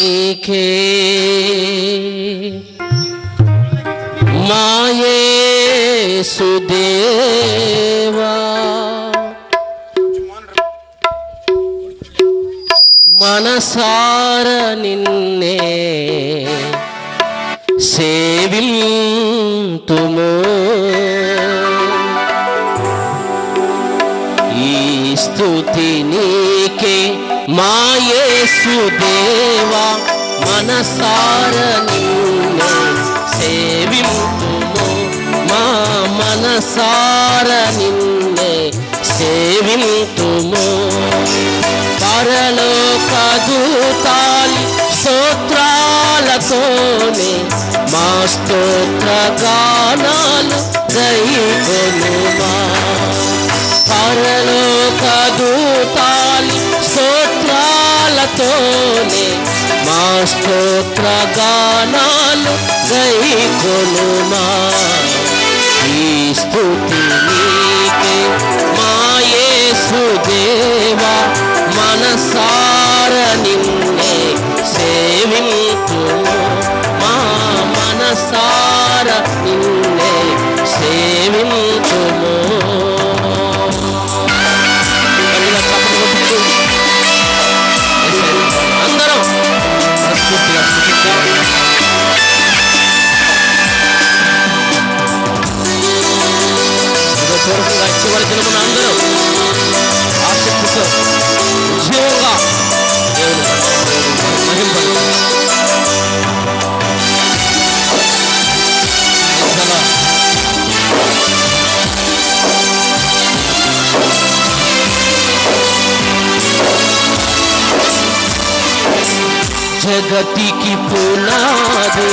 నీకే మాయే సుదేవా మనసార నిన్నే సేవింతుము ఈ స్థుతి నీకే మాయేసు దేవా మనసార నిన్నే సేవింతుము మా మనసార నిన్నే సేవింతుము పరలోక దూతాలి స్తోత్రాలతోనే మా స్తోత్ర గానాలు దైవనుమా పరలోక దూతాలి స్తోత్రాలతోనే మా స్తోత్ర గానాలు దైవనుమా ఈ స్థుతి నీకే మాయేసు దేవా మనసార నిన్నే సేవింతుము. హృదయపూర్వకంగా చివరి దినమున అందరం ఆసక్తితో ఉద్యోగంగా దేవుని మహింపరుద్దాం. చాలా జగతికి పునాది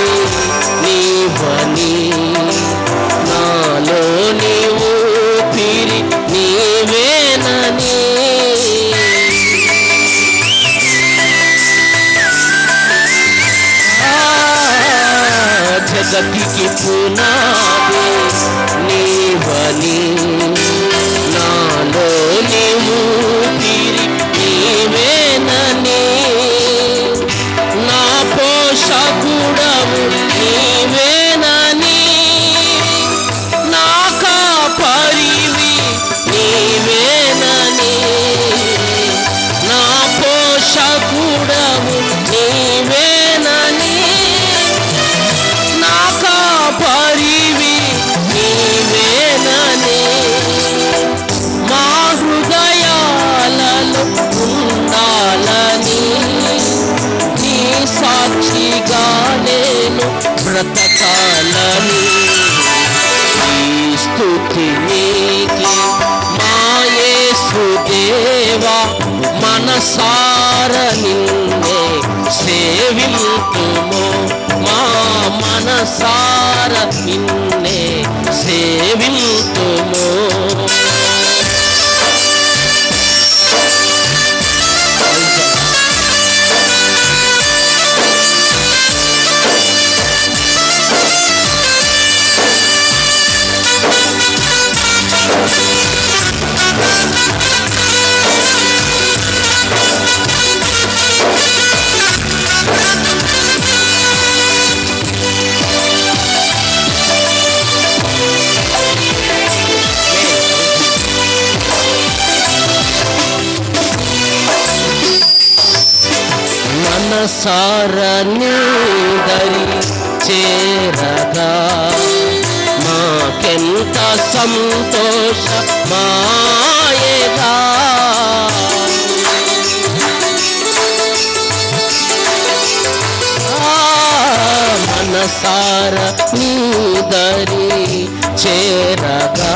నీవని నాలో జగతికి పునాది నీవని బ్రతకాలని ఈ నీకి మాయేసు దేవా మనసార నిన్నే సేవింతుము మా మనసార నిన్నే సారని దరి చేరగా మాకెంత సంతోష మాయగా ఆ, మనసార నీదరి చేరగా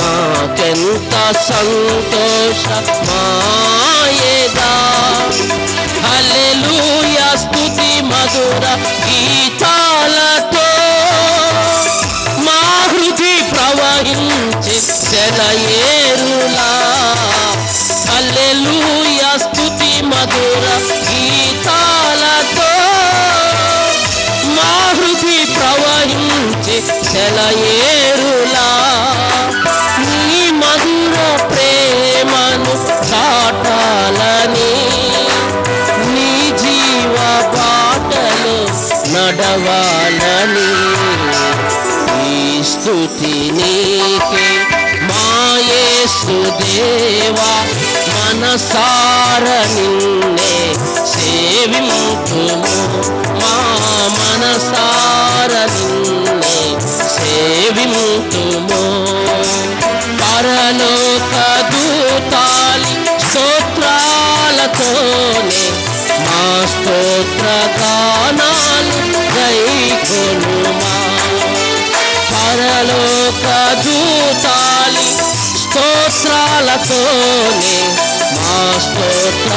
మాకెంత సంతోష మాయగా హల్లెలూయా స్తుతి మధుర గీతాలతో. మా హృది ప్రవహించి శరయేరులా. హల్లెలూయా స్తుతి మధుర గీతాలతో. మా హృది ప్రవహించి శరయేరులా. పాడవాలని ఈ స్థుతి నీకే. మాయేసు దేవా మనసార నిన్నే సేవింతుము మా మనసార నిన్నే సేవింతుము పరలోక దూతాలి స్తోత్రాలతోనే మా స్తోత్ర స్తోత్రాలతోనే మా స్తోత్ర